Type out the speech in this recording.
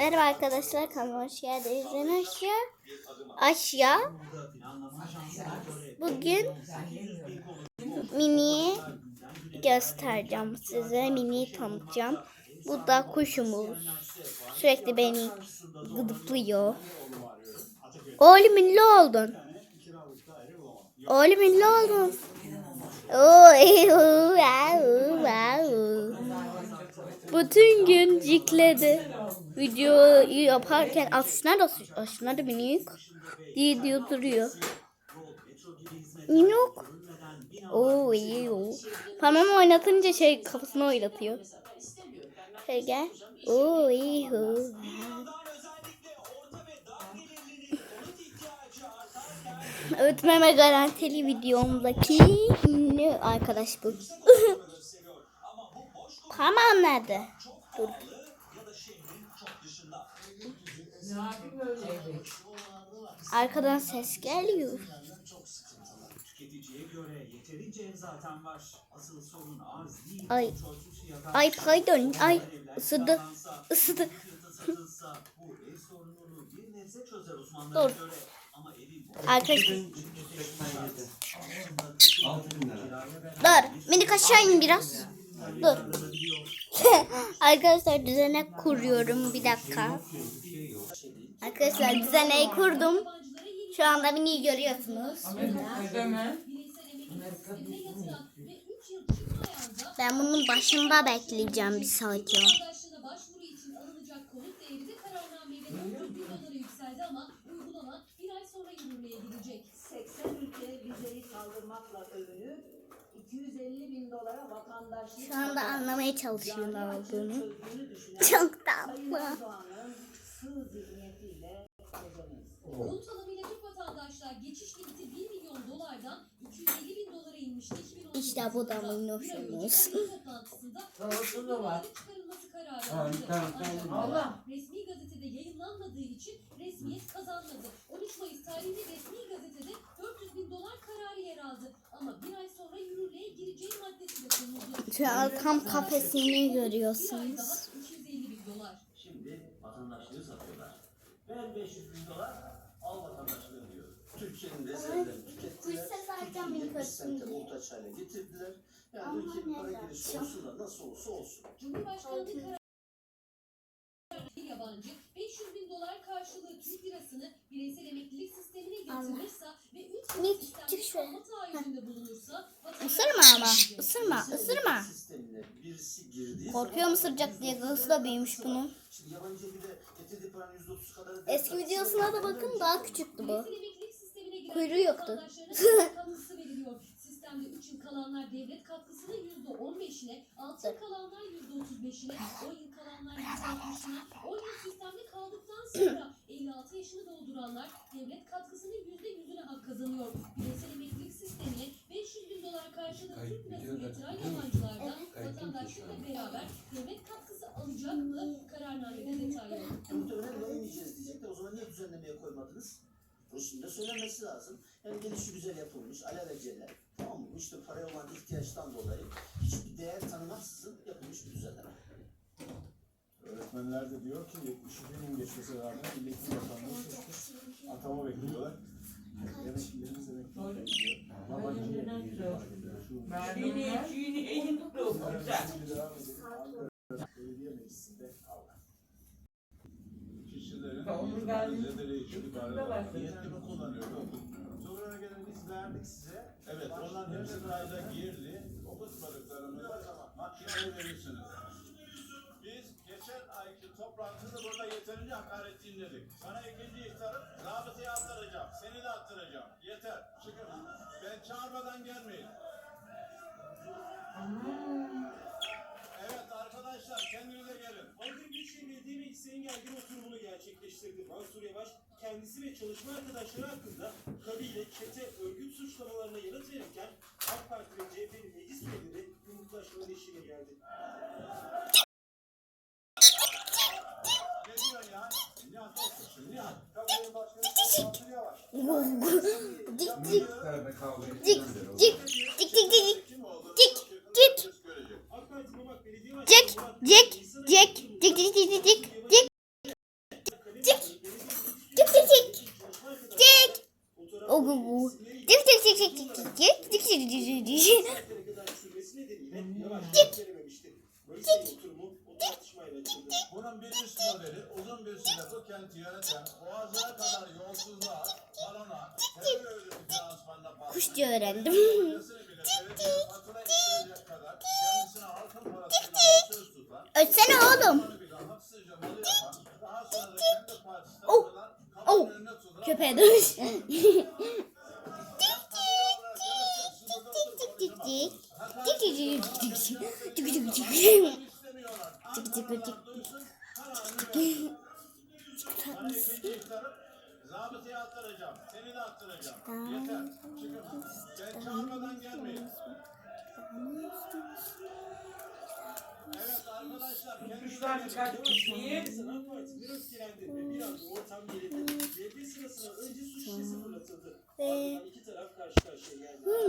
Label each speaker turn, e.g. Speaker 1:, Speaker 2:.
Speaker 1: Merhaba arkadaşlar kanalıma hoş geldiniz. Ben aşağı. Aşağı. Bugün mini göstereceğim size. Mini tanıtacağım. Bu da kuşumuz. Sürekli beni gıdıklıyor. Oğlum ünlü oldun. Oğlum ünlü oldun. Bütün gün cikledi. Videoyu yaparken aslında da aslında da minik diye diyor duruyor. Minik. Oo iyi o. Parmağımı oynatınca şey kafasını oynatıyor. Şöyle gel. Oo iyi o. Öğretmeme garantili videomdaki ünlü arkadaş bu. Parmağım nerede? Dur. Arkadan ses geliyor. Ay. Ay pardon. Ay ısıdı. Isıdı. Dur. Arkadaşlar. Dur. Minik aşağı in biraz. Dur. Arkadaşlar düzenek kuruyorum. Bir dakika. Arkadaşlar düzeneği kurdum. Şu anda mini görüyorsunuz. Ben bunun başında bekleyeceğim bir saat ya.
Speaker 2: Vatandaşlığına başvuru için alınacak konut değeri de kararnameyle 400 bin dolara yükseldi ama uygulama bir ay sonra yürürlüğe girecek.
Speaker 3: 80 ülke vizeyi kaldırmakla övünüp 250 bin dolara vatandaşlık
Speaker 1: Şu anda anlamaya çalışıyor ne olduğunu. Çok tatlı.
Speaker 3: Sığ zihniyetiyle geceniz.
Speaker 2: Konut alımıyla Türk vatandaşlar geçiş limiti 1 milyon dolardan 250 bin dolara inmişti. 2018
Speaker 1: İşte bu da minnoşumuz.
Speaker 2: Toplantısında
Speaker 3: Doğrusu da var.
Speaker 2: çıkarılması kararı
Speaker 4: Ha,
Speaker 2: alındı.
Speaker 4: bir tane-
Speaker 2: Ancak
Speaker 4: tane-
Speaker 3: Allah.
Speaker 2: resmi gazetede yayınlanmadığı için resmiyet kazanmadı. 13 Mayıs tarihli resmi gazetede 400 bin dolar kararı yer aldı. Ama bir ay sonra yürürlüğe gireceği maddesi de konuldu.
Speaker 1: Şu an tam kafesini
Speaker 2: Bir ay daha
Speaker 1: görüyorsunuz.
Speaker 2: 250 bin dolar.
Speaker 5: Şimdi vatandaşlığı satıyorlar. Ver 500 bin dolar, al vatandaşlığı diyor. Türkiye'nin rezervlerini tükettiler. Türkiye'yi 70 sente muhtaç hale getirdiler. Yani bir para girişi olsun da nasıl olsa olsun.
Speaker 2: Cumhurbaşkanlığı kararı bir yabancı 500 bin dolar karşılığı Türk lirasını bireysel emeklilik sistemine yatırırsa ve 3
Speaker 1: Ne?
Speaker 2: yıl sistemde
Speaker 1: şuraya.
Speaker 2: kalma taahhüdünde bulunursa
Speaker 1: Isırma ama. Isırma. Isırma.
Speaker 5: Birisi girdiği
Speaker 1: Korkuyor mu ısıracak diye gısı da büyümüş bunun.
Speaker 5: Şimdi yabancı bir de getirdiği paranın %30 kadarı.
Speaker 1: Eski videosuna da bakın daha küçüktü bu. Kuyruğu yoktu.
Speaker 2: katkısı veriliyor. Sistemde 3 yıl kalanlar devlet katkısının %15'ine, 6 yıl kalanlar %35'ine, 10 yıl kalanlar %60'ına, 10 yıl sistemde kaldıktan sonra 56 yaşını dolduranlar devlet katkısının %100'üne hak kazanıyor. Bireysel emeklilik sistemine 500 bin dolar karşılığı Türk lirasını yatıran yabancılardan vatandaşlıkla beraber devlet katkısı alacak mı? Kararnamede detaylı.
Speaker 5: Muhtemelen yayınlayacağız diyecekler. O zaman niye düzenlemeye koymadınız? Bu şimdi de söylenmesi lazım. Yani gelişi güzel yapılmış, alelacele. Tamam mı? İşte paraya olan ihtiyaçtan dolayı hiçbir değer tanımaksızın yapılmış bir düzenleme.
Speaker 6: Öğretmenler de diyor ki 72 bin geçmesi rağmen milletin vatandaşı seçmiş. Atama bekliyorlar.
Speaker 7: Zedeleyici ibareler
Speaker 6: Niyetli kullanıyor. Sonra gelen biz verdik size.
Speaker 7: Evet, onların hepsi kayda girdi. Okutmadıklarımızı mahkemeye verirsiniz. Biz geçen ayki toplantıda burada yeterince hakaret dinledik. Sana ikinci ihtarım, rabıtayı attıracağım.
Speaker 8: Gergin oturumunu gerçekleştirdi. Mansur Yavaş, kendisi ve çalışma arkadaşları hakkında kabile, çete, örgüt suçlamalarına yanıt verirken AK Parti ve CHP'nin meclis üyeleri yumruklaşmanın eşiğine geldi.
Speaker 7: Ne diyorsun ya? Nihat olsun, Nihat. Kabine başkanı
Speaker 1: gu. Dik dik dik dik dik dik dik dik dik dik dik.
Speaker 8: o tartışmayla açıldı.
Speaker 7: Bunun bir üst modeli uzun bir süre bu kenti yöneten boğazına kadar yolsuzluğa, balona, terör örgütü
Speaker 1: öğrendim.
Speaker 7: Bile belediye fatura ettirecek kadar kendisine halkın parasıyla söz tutan,
Speaker 1: Ötsene oğlum.
Speaker 7: bunu bile haksızca
Speaker 1: köpeğe dönüş.
Speaker 7: Zabıtayı attıracağım. Seni de attıracağım. Yeter. Çıkın. Sen çağırmadan gelmeyin
Speaker 4: üç
Speaker 8: tane kaç kişiyi ve